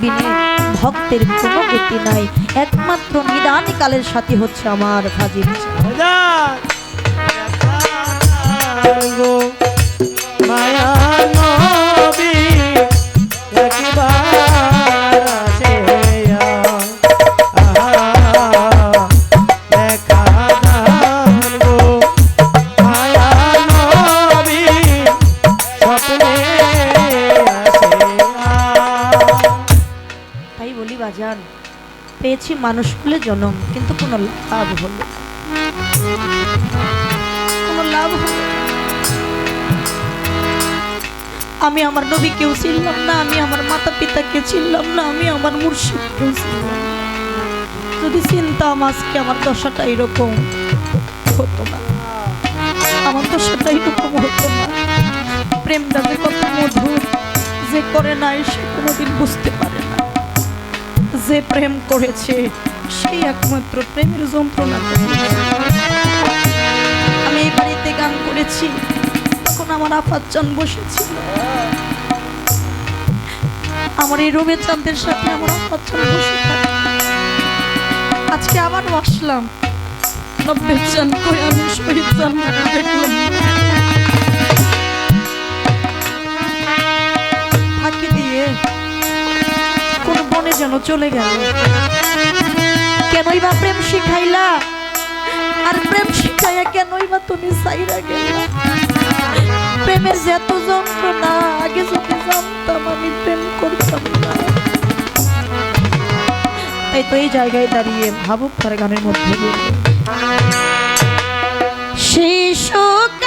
বিনে ভক্তের কোনো গতি নাই। একমাত্র নিদান কালের সাথী হচ্ছে আমার ভাজি মায়া পেয়েছি মানুষ বলে জনম, কিন্তু কোনো লাভ হলো কোনো লাভ হলো আমি আমার নবীকেও চিনলাম না, আমি আমার মাতা পিতাকে চিনলাম না, আমি আমার মুর্শিদকেও চিনলাম যদি চিনতাম আজকে আমার দশাটা এরকম হতো না। আমার দশাটা এরকম হতো না। প্রেমটা যে কত মধুর, যে করে নাই সে কোনোদিন বুঝতে পারে যে প্রেম করেছে সেই একমাত্র প্রেমের যন্ত্রণা আমি এই বাড়িতে গান করেছি, তখন আমার আফাত চান বসেছিল। আমার এই রবি চাঁদের সাথে আমার আফাত চান বসে আজকে আবার ফাঁকি দিয়ে বনে যেন চলে গেল। কেনই বা প্রেম শিখাইলা? আর প্রেম শিখাইয়া কেনই বা তুমি সাইরা গেলা? প্রেমের যে যন্ত্রণা, আগে যদি জানতাম আমি প্রেম করতাম না। তাই তো এই জায়গায় দাঁড়িয়ে ভাবুক তার গানের মধ্যে। বলব। শিশুকালে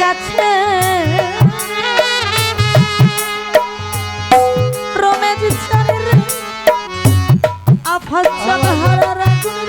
গাছে। রমেশ আফাজ হারা রাখুন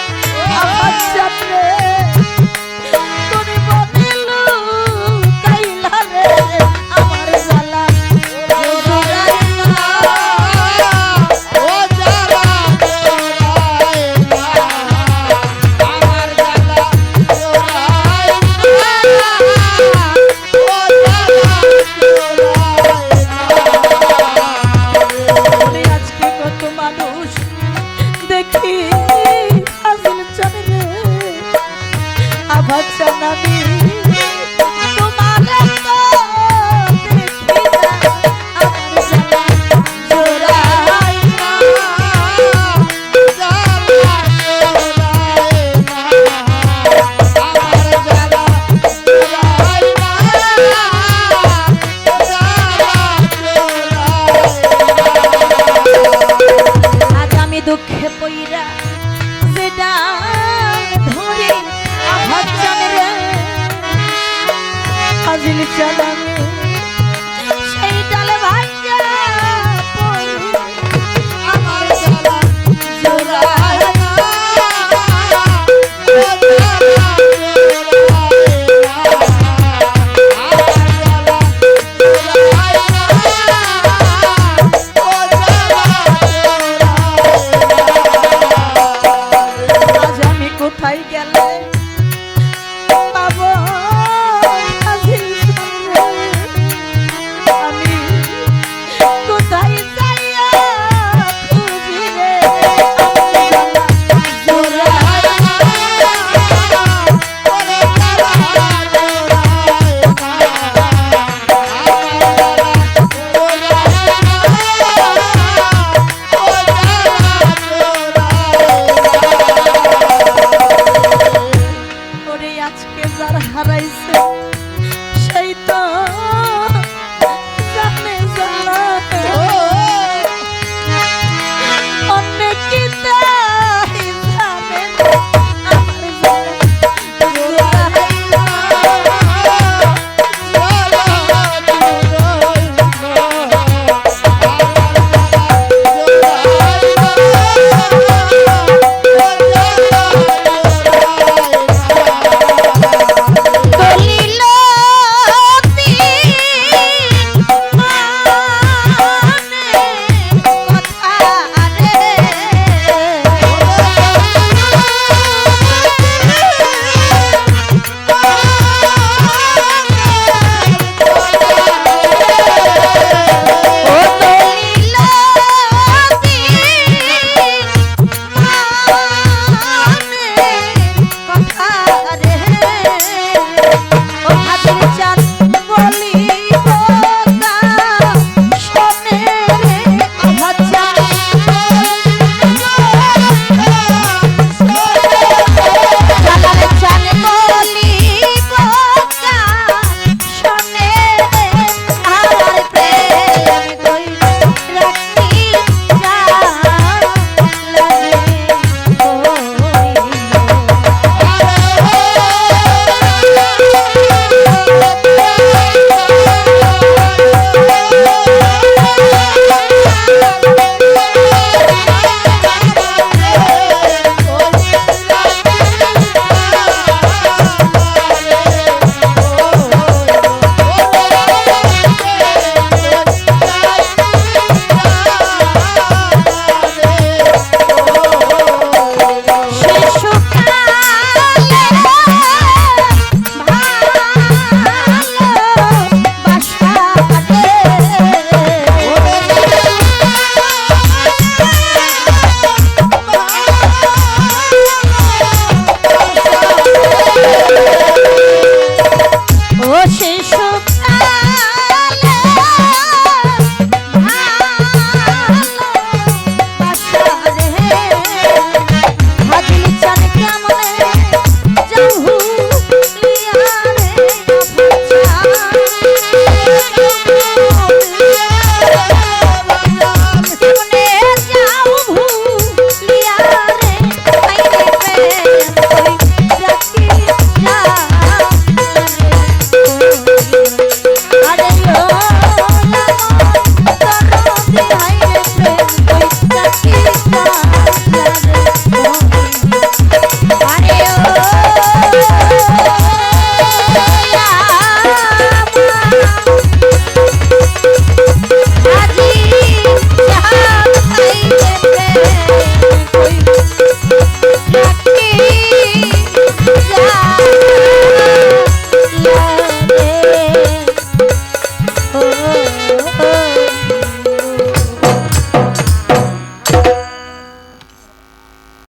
রে